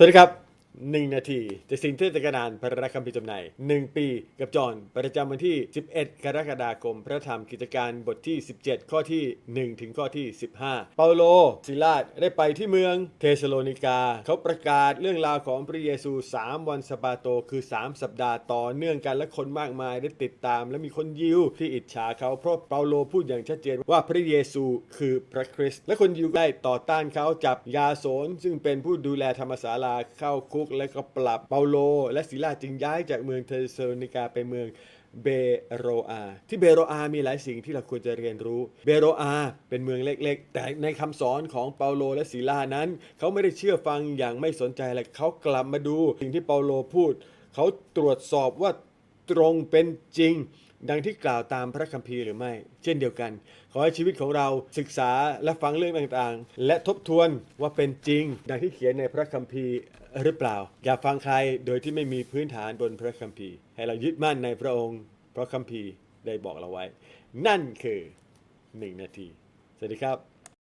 สวัสดีครับ หนึ่งนาทีแต่สิ่งที่จะกระดานพระคัมภีร์จำหน่ายหนึ่งปี กับจอนประจำวันที่ 11 กรกฎาคม พระธรรมกิจการบทที่ 17 ข้อที่ 1 ถึงข้อที่ 15 เปาโลศิลาดได้ไปที่เมืองเทสโลนิกา เขาประกาศเรื่องราวของพระเยซู 3 วันสะบาโต คือ 3 สัปดาห์ต่อเนื่องกันและคนมากมายได้ติดตาม และมีคนยิวที่อิจฉาเขาเพราะเปาโลพูดอย่างชัดเจนว่าพระเยซูคือพระคริสต์และคนยิวได้ต่อต้านเขาจับยาโสนซึ่งเป็นผู้ดูแลธรรมศาลาเข้าคุกและก็ปรับเปาโล และศิลาจึงย้ายจากเมืองเทสโลนิกาไปเมืองเบโรอา ที่เบโรอามีหลายสิ่งที่เราควรจะเรียนรู้ เบโรอาเป็นเมืองเล็กๆ แต่ในคำสอนของเปาโลและศิลานั้น เขาไม่ได้เชื่อฟังอย่างไม่สนใจและเขากลับมาดูสิ่งที่เปาโลพูด เขาตรวจสอบว่า ตรงเป็นจริง ดังที่กล่าวตามพระคัมภีร์หรือไม่ เช่นเดียวกัน ขอให้ชีวิตของเราศึกษาและฟังเรื่องต่างๆ และทบทวนว่าเป็นจริง ดังที่เขียนในพระคัมภีร์หรือเปล่า อย่าฟังใครโดยที่ไม่มีพื้นฐานบนพระคัมภีร์ ให้เรายึดมั่นในพระองค์เพราะคัมภีร์ได้บอกเราไว้ นั่นคือหนึ่งนาที สวัสดีครับ